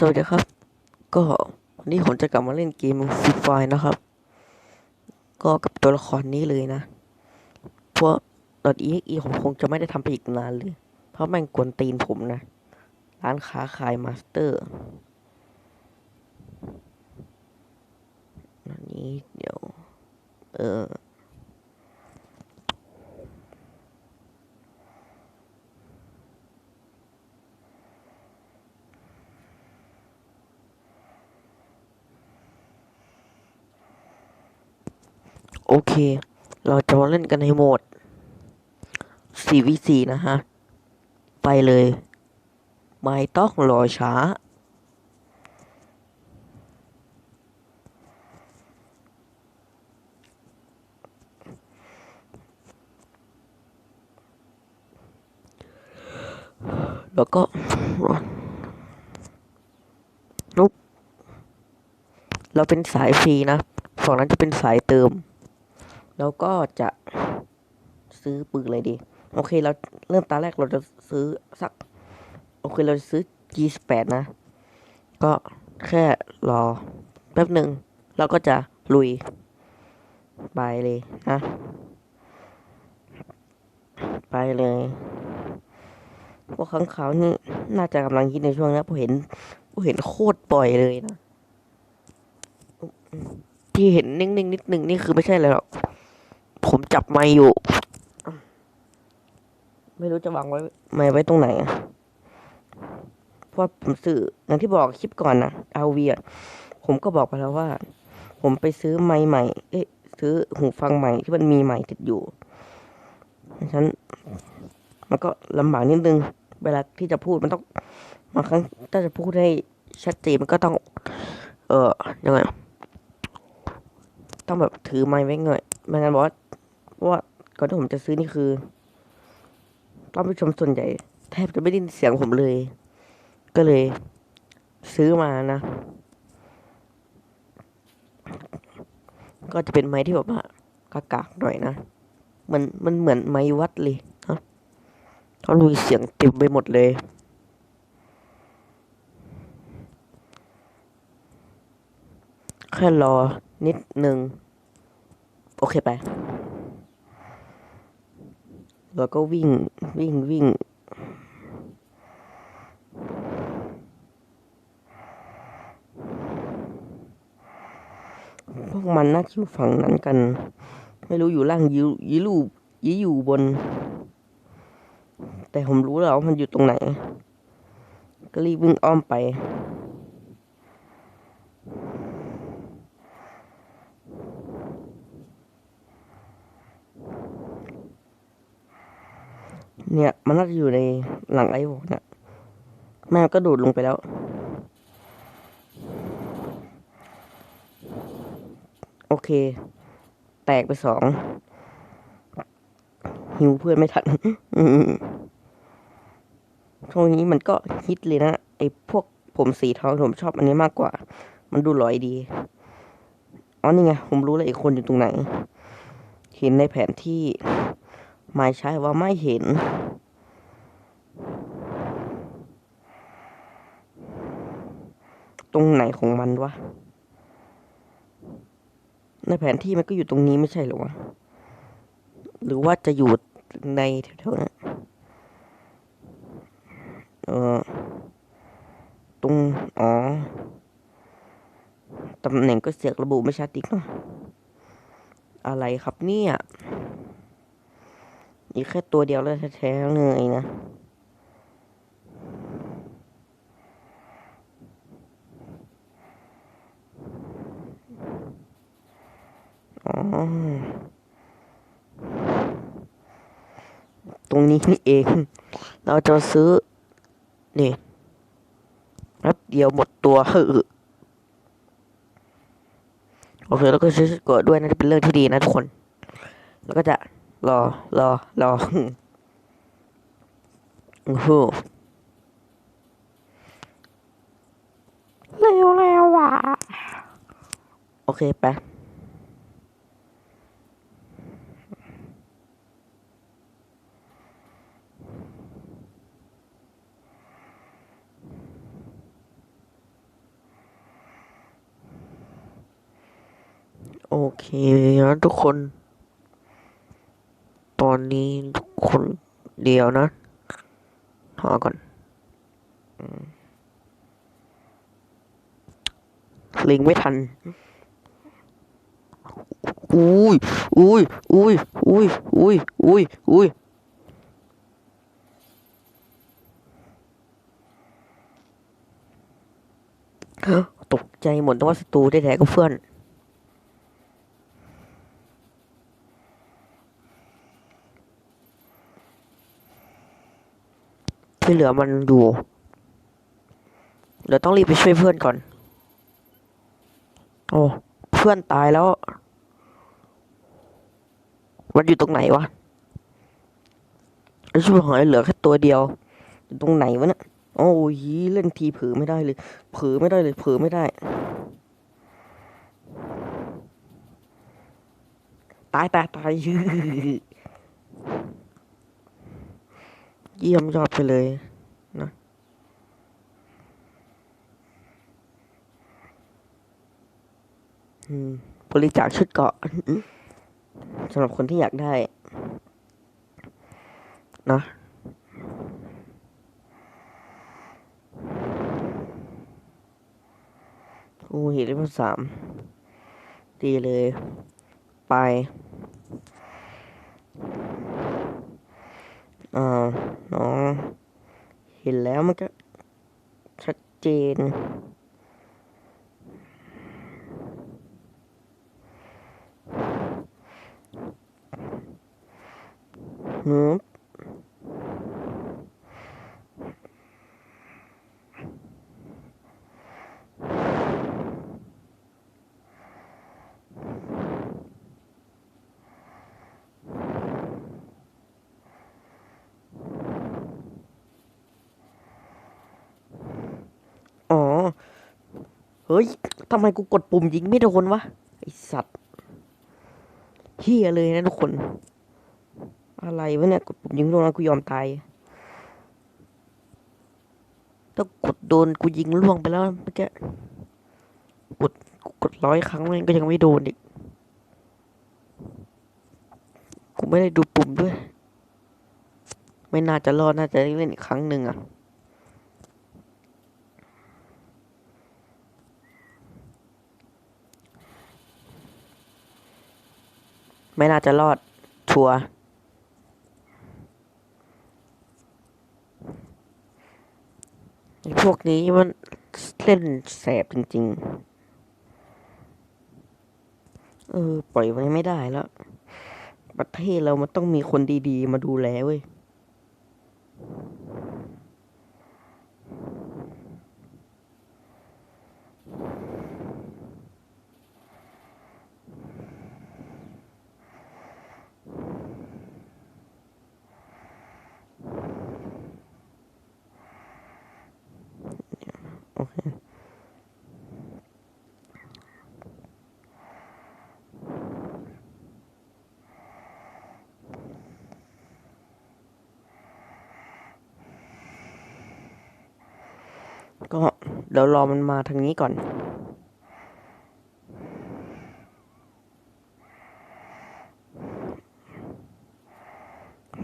สวัสดีครับ ก็วันนี้ผมจะกลับมาเล่นเกมฟรีไฟนะครับ ก็กับตัวละครนี้เลยนะ เพราะดอทอีอีผมคงจะไม่ได้ทำไปอีกนานเลย เพราะแม่งกวนตีนผมนะ ร้านค้าขายมาสเตอร์อันนี้เดี๋ยว เออ โอเค เราจะมาเล่นกันในโหมด 4v4 นะฮะ ไปเลย ไม่ต้องรอช้า แล้วก็นุ๊บเราเป็นสายฟรีนะ ฝั่งนั้นจะเป็นสายเติม แล้วก็จะซื้อปืนอะไรดี โอเคเราเริ่มตาแรกเราจะซื้อสัก โอเคเราจะซื้อ G8 นะ ก็แค่รอแป๊บหนึ่งเราก็จะลุยไปเลยนะไปเลยพวกข้างขาวนี่น่าจะกำลังคิดในช่วงนี้ผมเห็นผมเห็นโคตรปล่อยเลยนะที่เห็นนิ่งๆนิดนึงนี่คือไม่ใช่อะไรหรอก ผมจับไม้อยู่ ไม่รู้จะวางไว้ไม้ไว้ตรงไหนอะเพราะผมสื่ออย่างที่บอกคลิปก่อนนะเอาเวียผมก็บอกไปแล้วว่า ผมไปซื้อไม้ใหม่ เอ๊ะ ซื้อหูฟังใหม่ที่มันมีใหม่ติดอยู่ฉะนั้นมันก็ลำบากนิดนึง เวลาที่จะพูดมันต้องบางครั้งถ้าจะพูดให้ชัดเจนมันก็ต้อง เออยังไงต้องแบบถือไม้ไว้หน่อยไม่งั้นบอก ว่าก่อนที่ผมจะซื้อนี่คือท่านผู้ชมส่วนใหญ่ แทบจะไม่ได้ยินเสียงผมเลย ก็เลย ซื้อมานะ ก็จะเป็นไม้ที่แบบว่ากากๆหน่อยนะ มันมันเหมือนไม้วัดเลยนะเขาลุยเสียงเต็มไปหมดเลยแค่รอนิดนึง โอเคไป แล้วก็วิ่งวิ่งวิ่ง พวกมันน่าจะอยู่ฝั่งนั้นกัน ไม่รู้อยู่ล่างยิยิลูยิอยู่บน แต่ผมรู้แล้วว่ามันอยู่ตรงไหน ก็รีบวิ่งอ้อมไป เนี่ย มันน่าจะอยู่ในหลังไอ้วอกเนี่ยแม่ก็โดดลงไปแล้ว โอเค แตกไปสองหิวเพื่อนไม่ทันช่วงนี้มันก็ฮิตเลยนะ ไอ้พวกผมสีทองผมชอบอันนี้มากกว่า มันดูลอยดี อ๋อนี่ไง ผมรู้แล้วอีกคนอยู่ตรงไหน เห็นในแผนที่ไม่ใช่ว่าไม่เห็น ตรงไหนของมันวะในแผนที่มันก็อยู่ตรงนี้ไม่ใช่หรอวะ หรือว่าจะอยู่ในแถวๆนั้นเออตรง อ๋อ ตำแหน่งก็เสียกระบุไม่ชัดอีกเนาะ อะไรครับเนี่ย อีกแค่ตัวเดียวแล้วแท้ๆเลยนะ ตรงนี้นี่เอง เราจะซื้อ นี่แป๊บเดียวหมดตัวเฮ้อโอเคแล้วก็ซื้อกดด้วยนะเป็นเรื่องที่ดีนะทุกคน แล้วก็จะรอรอรอโอ้โหเร็วเร็วว่ะ โอเคไป อเคนะทุกคน ตอนนี้ทุกคนเดียวนะหาก่อนลิงไม่ทัน อุ้ย อุ้ย อุ้ย อุ้ย อุ้ย อุ้ย อุ้ยตกใจหมดนึกว่าศัตรูได้แท้ๆก็เพื่อน ที่เหลือมันอยู่เดี๋ยวต้องรีบไปช่วยเพื่อนก่อน โอ้ เพื่อนตายแล้ว มันอยู่ตรงไหนวะไอ้ช่วยหายเหลือแค่ตัวเดียวอยู่ตรงไหนวะเนี่ย โอ้ยเล่นทีเผลอไม่ได้เลย เผลอไม่ได้เลย เผลอไม่ได้ ตายตายตาย เยี่ยมยอดไปเลยนะบริจาคชุดเกาะสำหรับคนที่อยากได้นะโอ้เห็นเลเวลสามดีเลย ไปอ่า น้อง เห็นแล้วมันก็ชัดเจนฮึบอ๋อ เฮ้ยทำไมกูกดปุ่มยิงไม่โดนวะไอสัตว์เฮียเลยนะทุกคน อะไรวะเนี่ยกดปุ่มยิงโดนแล้วกูยอมตายถ้ากดโดนกูยิงล่วงไปแล้วเมื่อกี้กดกดร้อยครั้งมันก็ยังไม่โดนอีกกูไม่ได้ดูปุ่มด้วย ไม่น่าจะรอดน่าจะได้เล่นอีกครั้งหนึ่งอะ ไม่น่าจะรอดชัวร์พวกนี้มันเล่นแสบจริง ๆ เออ ปล่อยไว้ไม่ได้แล้ว ประเทศเรามันต้องมีคนดีๆ มาดูแลเว้ย เดี๋ยวรอมันมาทางนี้ก่อน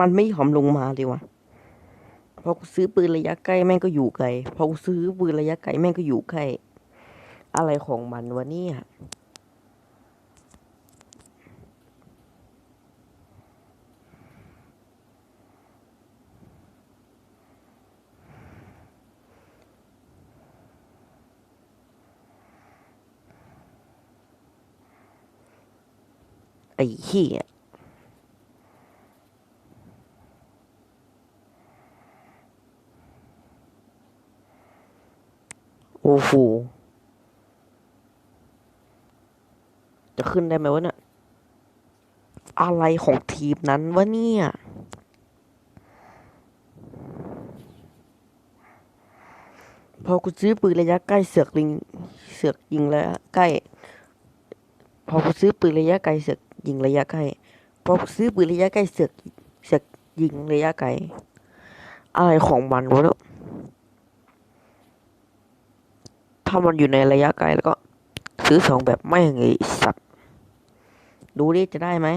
มันไม่ยอมลงมาเลยวะพอกูซื้อปืนระยะใกล้แม่งก็อยู่ไกล พอกูซื้อปืนระยะไกลแม่งก็อยู่ใกล้ อะไรของมันวะเนี่ย ไอ้เหี้ยโอ้โห จะขึ้นได้ไหมวะเนี่ย อะไรของทีมนั้นวะเนี่ย พอกูซื้อปืนระยะใกล้เสือกลิง เสือกยิงระยะใกล้ พอกูซื้อปืนระยะไกลเสือก ยิงระยะใกล้พอกูซื้อปืนระยะใกล้เสือกเสือกยิงระยะไกล อะไรของมันวะเนี่ยถ้ามันอยู่ในระยะไกลแล้วก็ ซื้อสองแบบไม่งไงสัตว์ดูดิจะได้ไหม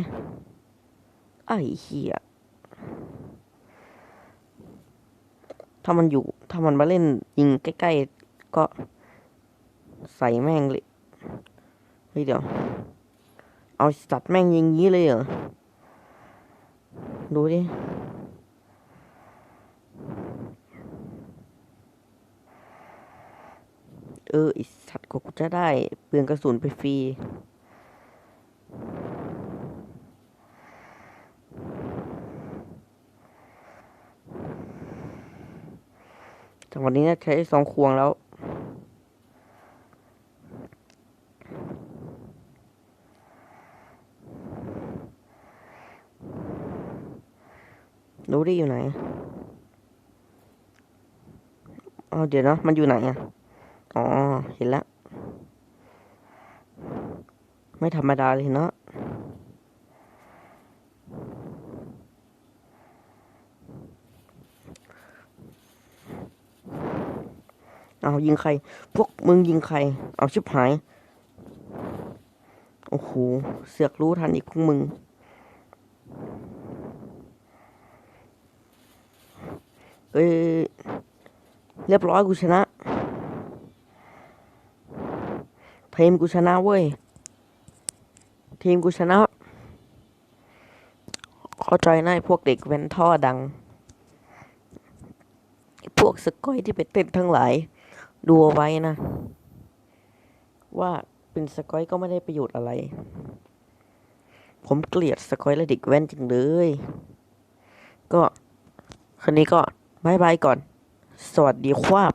ไอ้เหี้ยถ้ามันอยู่ ถ้ามันมาเล่นยิงใกล้ ๆ ก็ใส่แม่งเลยเฮ้ยเดี๋ยว เอาสัตว์แม่งยิงงี้เลยเหรอ ดูดิ เออไอสัตว์กูจะได้ เปลืองกระสุนไปฟรีจังหวะนี้น่าใช้สองควงแล้ว รู้ได้อยู่ไหน เดี๋ยวนะมันอยู่ไหนอะ อ๋อ เห็นแล้ว ไม่ธรรมดาเลยเนาะเอายิงใคร พวกมึงยิงใคร เอาชิบหาย โอ้โห เสือกรู้ทันอีกพวกมึง เอ้ย เรียบร้อยกูชนะ ทีมกูชนะเว้ย ทีมกูชนะ เข้าใจนะไอ้พวกเด็กเว้นท่อดัง พวกสกอยที่ไปเต้นทั้งหลาย ดูเอาไว้นะ ว่าเป็นสกอยก็ไม่ได้ประโยชน์อะไร ผมเกลียดสกอยและเด็กแว้นจริงเลย ก็คืนนี้ก็บายบายก่อน สวัสดีครับ